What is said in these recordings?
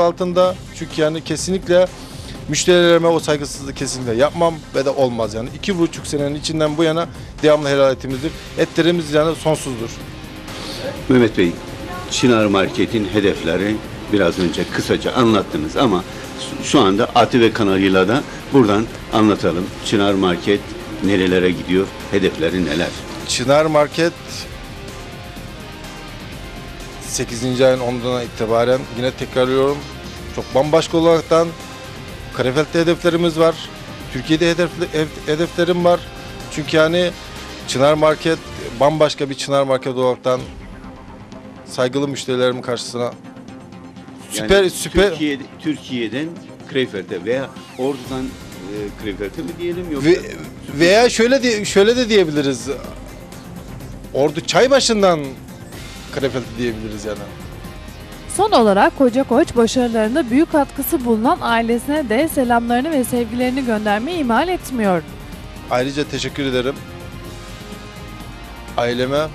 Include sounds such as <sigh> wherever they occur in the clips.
altında. Çünkü yani kesinlikle müşterilerime o saygısızlığı kesinlikle yapmam ve de olmaz yani. iki buçuk senenin içinden bu yana devamlı helal etimizdir. Etlerimiz yani sonsuzdur. Mehmet Bey, Çınar Market'in hedefleri biraz önce kısaca anlattınız ama şu anda ATV kanalıyla da buradan anlatalım. Çınar Market nerelere gidiyor, hedefleri neler? Çınar Market 8. ayın 10'undan itibaren yine tekrarlıyorum. Çok bambaşka olaraktan Karefelt'te hedeflerimiz var. Türkiye'de hedefli, hed- hedeflerim var. Çünkü yani Çınar Market bambaşka bir Çınar Market olaraktan saygılı müşterilerimin karşısına süper Yani süper Türkiye, Türkiye'den Krefeld veya Ordu'dan e, Krefeld'e mi diyelim yoksa? Ve, veya şöyle de, şöyle de diyebiliriz. Ordu Çaybaşı'ndan Krefeld diyebiliriz yani. Son olarak Koca Koç başarılarında büyük katkısı bulunan ailesine de selamlarını ve sevgilerini göndermeyi ihmal etmiyor. Ayrıca teşekkür ederim. Aileme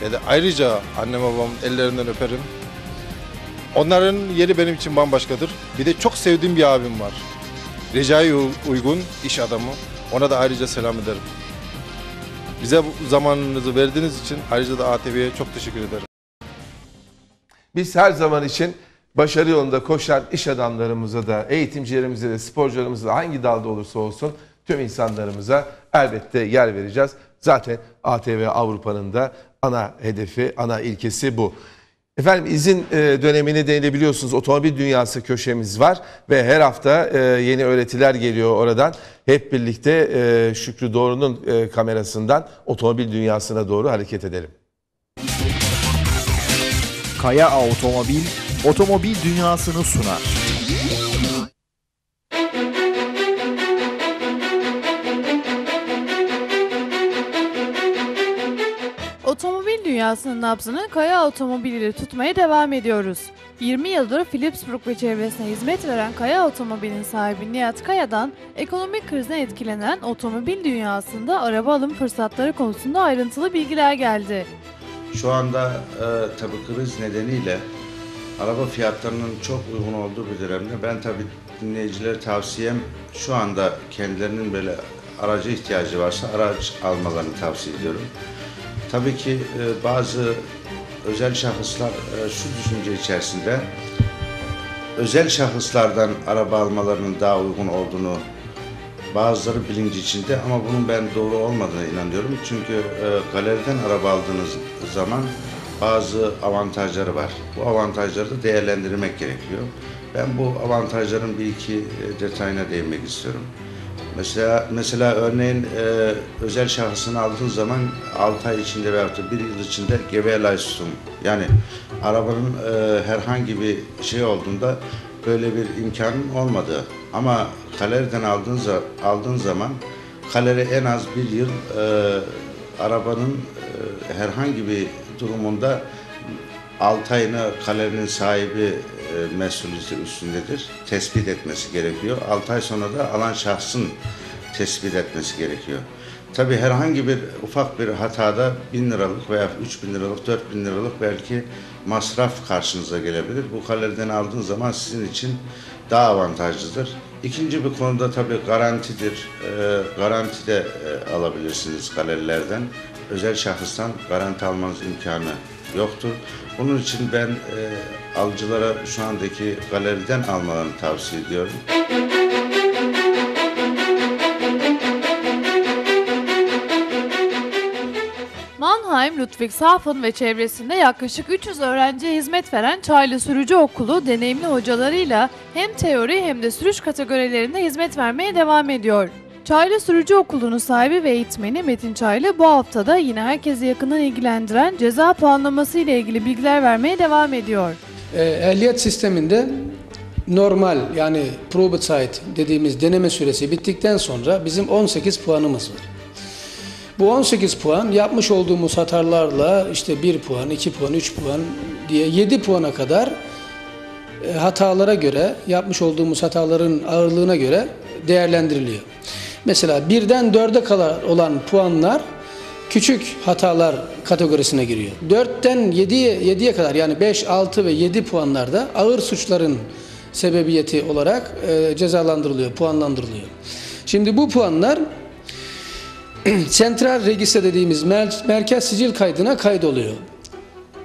ve de ayrıca annem babamın ellerinden öperim. Onların yeri benim için bambaşkadır. Bir de çok sevdiğim bir abim var. Recai Uygun, iş adamı. Ona da ayrıca selam ederim. Bize bu zamanınızı verdiğiniz için ayrıca da ATV'ye çok teşekkür ederim. Biz her zaman için başarı yolunda koşan iş adamlarımıza da, eğitimcilerimize de, sporcularımıza da hangi dalda olursa olsun tüm insanlarımıza elbette yer vereceğiz. Zaten ATV Avrupa'nın da ana hedefi, ana ilkesi bu. Efendim izin e, dönemini de biliyorsunuz otomobil dünyası köşemiz var ve her hafta e, yeni öğretiler geliyor oradan. Hep birlikte e, Şükrü Doğru'nun kamerasından otomobil dünyasına doğru hareket edelim. Kaya Otomobil, otomobil dünyasını sunar. Otomobil dünyasının nabzını Kaya Otomobil ile tutmaya devam ediyoruz. 20 yıldır Philipsburg ve çevresine hizmet veren Kaya Otomobil'in sahibi Nihat Kaya'dan ekonomik krizden etkilenen otomobil dünyasında araba alım fırsatları konusunda ayrıntılı bilgiler geldi. Şu anda e, tabii kriz nedeniyle araba fiyatlarının çok uygun olduğu bir dönemde ben tabii dinleyicilere tavsiyem şu anda kendilerinin böyle araca ihtiyacı varsa araç almalarını tavsiye ediyorum. Tabii ki e, bazı özel şahıslar e, şu düşünce içerisinde özel şahıslardan araba almalarının daha uygun olduğunu bazıları bilinci içinde ama bunun ben doğru olmadığına inanıyorum. Çünkü e, galeriden araba aldığınız zaman bazı avantajları var. Bu avantajları da değerlendirmek gerekiyor. Ben bu avantajların bir iki e, detayına değinmek istiyorum. Mesela mesela örneğin e, özel şahsını aldığın zaman 6 ay içinde veyahut da 1 yıl içinde Gewährleistung yani arabanın e, herhangi bir şey olduğunda böyle bir imkanın olmadığı ama galeriden aldığın, aldığın zaman galeri en az bir yıl e, arabanın e, herhangi bir durumunda 6 ayını galerinin sahibi e, mesuliyeti üstündedir. Tespit etmesi gerekiyor. 6 ay sonra da alan şahsın tespit etmesi gerekiyor. Tabi herhangi bir ufak bir hatada 1000 liralık veya 3000 liralık, 4000 liralık belki masraf karşınıza gelebilir. Bu galeriden aldığın zaman sizin için daha avantajlıdır. İkinci bir konuda tabii garantidir. E, garanti de e, alabilirsiniz galerilerden. Özel şahıstan garanti almanız imkanı yoktur. Bunun için ben e, alıcılara şu andaki galeriden almalarını tavsiye ediyorum. Mannheim, Ludwigshafen ve çevresinde yaklaşık 300 öğrenciye hizmet veren Çaylı Sürücü Okulu deneyimli hocalarıyla hem teori hem de sürüş kategorilerinde hizmet vermeye devam ediyor. Çaylı Sürücü Okulu'nun sahibi ve eğitmeni Metin Çaylı bu haftada yine herkesi yakından ilgilendiren ceza puanlaması ile ilgili bilgiler vermeye devam ediyor. E, ehliyet sisteminde normal yani Probezeit dediğimiz deneme süresi bittikten sonra bizim 18 puanımız var. Bu 18 puan yapmış olduğumuz hatalarla işte 1 puan, 2 puan, 3 puan diye 7 puana kadar e, hatalara göre, yapmış olduğumuz hataların ağırlığına göre değerlendiriliyor. Mesela birden 4'e kadar olan puanlar küçük hatalar kategorisine giriyor. 4'ten 7'ye 7'ye kadar yani 5, 6 ve 7 puanlarda ağır suçların sebebiyeti olarak e, cezalandırılıyor, puanlandırılıyor. Şimdi bu puanlar <clears throat> sentral registre dediğimiz mer- merkez sicil kaydına kaydoluyor.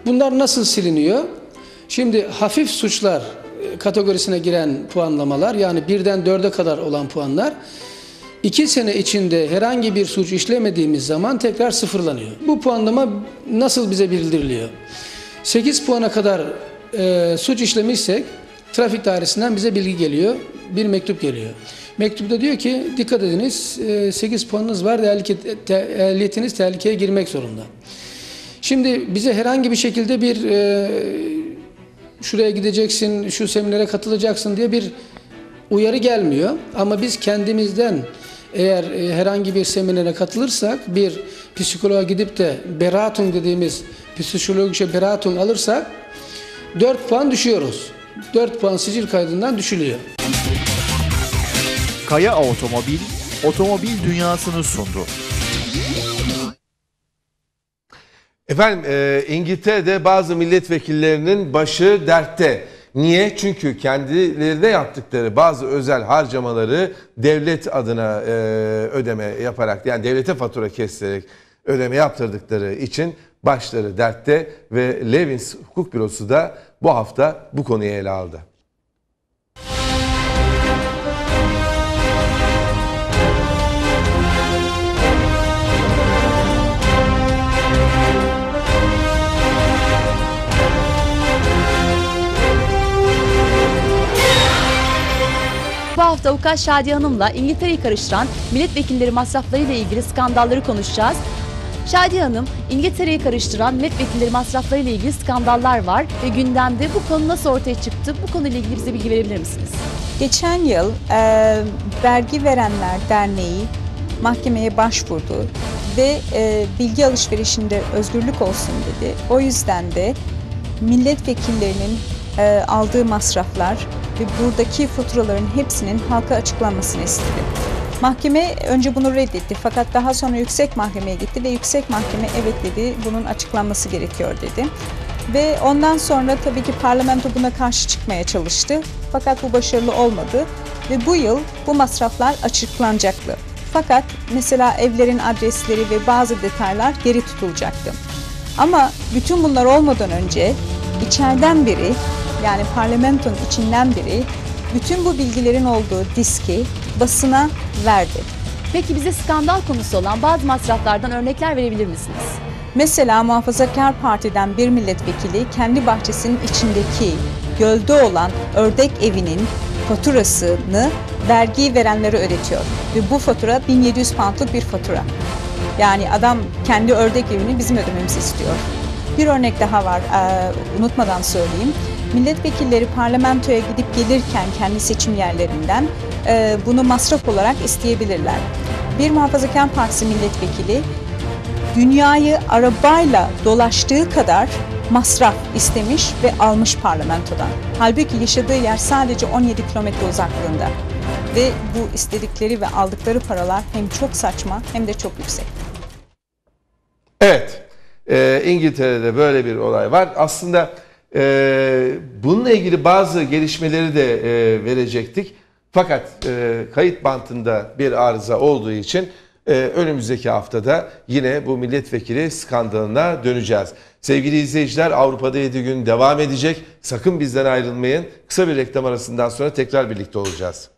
Bunlar nasıl siliniyor? Şimdi hafif suçlar e, kategorisine giren puanlamalar yani birden dörde kadar olan puanlar iki sene içinde herhangi bir suç işlemediğimiz zaman tekrar sıfırlanıyor. Bu puanlama nasıl bize bildiriliyor? 8 puana kadar e, suç işlemişsek trafik dairesinden bize bilgi geliyor, bir mektup geliyor. Mektupta diyor ki dikkat ediniz e, 8 puanınız var, ehliyetiniz tehlikeye girmek zorunda. Şimdi bize herhangi bir şekilde bir e, şuraya gideceksin, şu seminere katılacaksın diye bir uyarı gelmiyor. Ama biz kendimizden eğer e, herhangi bir seminere katılırsak, bir psikoloğa gidip de beratun dediğimiz psikolojik beratun alırsak 4 puan düşüyoruz. 4 puan sicil kaydından düşülüyor. Kaya Otomobil, otomobil dünyasını sundu. Efendim e, İngiltere'de bazı milletvekillerinin başı dertte. Niye? Çünkü kendilerine yaptıkları bazı özel harcamaları devlet adına e, ödeme yaparak yani devlete fatura keserek ödeme yaptırdıkları için başları dertte ve Levins Hukuk Bürosu da bu hafta bu konuyu ele aldı. Avukat Şadiye Hanım'la İngiltere'yi karıştıran milletvekilleri masraflarıyla ilgili skandalları konuşacağız. Şadiye Hanım, İngiltere'yi karıştıran milletvekilleri masraflarıyla ilgili skandallar var ve gündemde bu konu nasıl ortaya çıktı? Bu konuyla ilgili bize bilgi verebilir misiniz? Geçen yıl e, Vergi Verenler Derneği mahkemeye başvurdu ve e, bilgi alışverişinde özgürlük olsun dedi. O yüzden de milletvekillerinin e, aldığı masraflar ve buradaki faturaların hepsinin halka açıklanmasını istedi. Mahkeme önce bunu reddetti fakat daha sonra yüksek mahkemeye gitti ve yüksek mahkeme evet dedi bunun açıklanması gerekiyor dedi. Ve ondan sonra tabii ki parlamento buna karşı çıkmaya çalıştı. Fakat bu başarılı olmadı ve bu yıl bu masraflar açıklanacaktı. Fakat mesela evlerin adresleri ve bazı detaylar geri tutulacaktı. Ama bütün bunlar olmadan önce içeriden biri yani parlamentonun içinden biri bütün bu bilgilerin olduğu diski basına verdi. Peki bize skandal konusu olan bazı masraflardan örnekler verebilir misiniz? Mesela Muhafazakar Parti'den bir milletvekili kendi bahçesinin içindeki gölde olan ördek evinin faturasını vergi verenlere ödetiyor. Ve bu fatura 1700 poundluk bir fatura. Yani adam kendi ördek evini bizim ödememizi istiyor. Bir örnek daha var, eee, unutmadan söyleyeyim. Milletvekilleri parlamentoya gidip gelirken kendi seçim yerlerinden eee, bunu masraf olarak isteyebilirler. Bir Muhafazakar Partisi milletvekili dünyayı arabayla dolaştığı kadar masraf istemiş ve almış parlamentodan. Halbuki yaşadığı yer sadece 17 kilometre uzaklığında. Ve bu istedikleri ve aldıkları paralar hem çok saçma hem de çok yüksek. Evet, e, İngiltere'de böyle bir olay var. Aslında e, bununla ilgili bazı gelişmeleri de e, verecektik. Fakat e, kayıt bantında bir arıza olduğu için e, önümüzdeki haftada yine bu milletvekili skandalına döneceğiz. Sevgili izleyiciler Avrupa'da 7 gün devam edecek. Sakın bizden ayrılmayın. Kısa bir reklam arasından sonra tekrar birlikte olacağız.